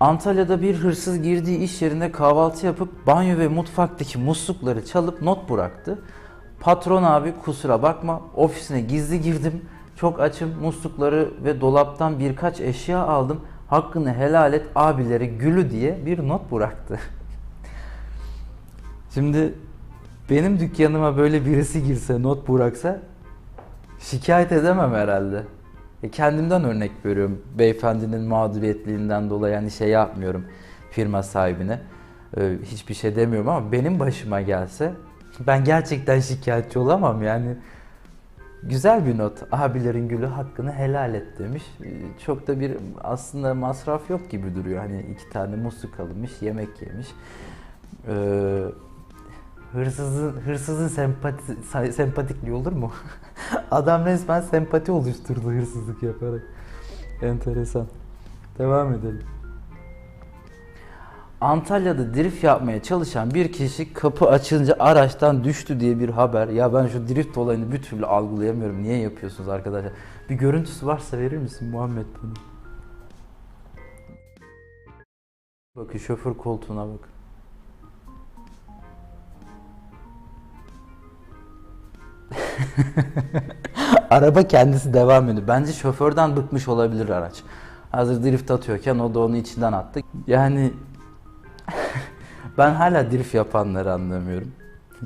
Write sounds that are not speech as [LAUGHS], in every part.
Antalya'da bir hırsız girdiği iş yerinde kahvaltı yapıp banyo ve mutfaktaki muslukları çalıp not bıraktı. Patron abi kusura bakma ofisine gizli girdim. Çok açım muslukları ve dolaptan birkaç eşya aldım. Hakkını helal et abileri gülü diye bir not bıraktı. [LAUGHS] Şimdi benim dükkanıma böyle birisi girse not bıraksa şikayet edemem herhalde. E kendimden örnek veriyorum. Beyefendinin mağduriyetliğinden dolayı yani şey yapmıyorum firma sahibine. E, hiçbir şey demiyorum ama benim başıma gelse ben gerçekten şikayetçi olamam yani. Güzel bir not. Abilerin gülü hakkını helal et demiş. E, Çok da bir aslında masraf yok gibi duruyor. Hani iki tane musluk alınmış, yemek yemiş. Ee, hırsızın hırsızın sempati sempatikliği olur mu? [LAUGHS] Adam resmen sempati oluşturdu hırsızlık yaparak. Enteresan. Devam edelim. Antalya'da drift yapmaya çalışan bir kişi kapı açınca araçtan düştü diye bir haber. Ya ben şu drift olayını bir türlü algılayamıyorum. Niye yapıyorsunuz arkadaşlar? Bir görüntüsü varsa verir misin Muhammed bunu? Bakın şoför koltuğuna bak. [LAUGHS] Araba kendisi devam ediyor. Bence şoförden bıkmış olabilir araç. Hazır drift atıyorken o da onu içinden attı. Yani [LAUGHS] ben hala drift yapanları anlamıyorum.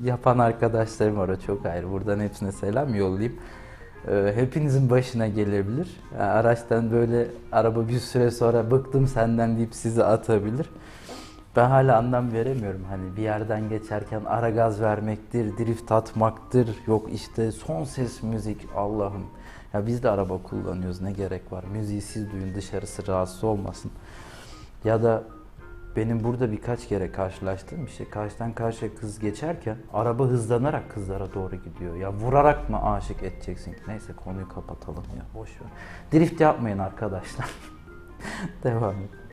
Yapan arkadaşlarım var çok ayrı. Buradan hepsine selam yollayayım. Ee, hepinizin başına gelebilir. Yani araçtan böyle araba bir süre sonra bıktım senden deyip sizi atabilir. Ben hala anlam veremiyorum. Hani bir yerden geçerken ara gaz vermektir, drift atmaktır. Yok işte son ses müzik Allah'ım. Ya biz de araba kullanıyoruz ne gerek var? Müziği siz duyun dışarısı rahatsız olmasın. Ya da benim burada birkaç kere karşılaştığım bir şey. Karşıdan karşıya kız geçerken araba hızlanarak kızlara doğru gidiyor. Ya vurarak mı aşık edeceksin? Neyse konuyu kapatalım ya boş. Drift yapmayın arkadaşlar. [LAUGHS] Devam et.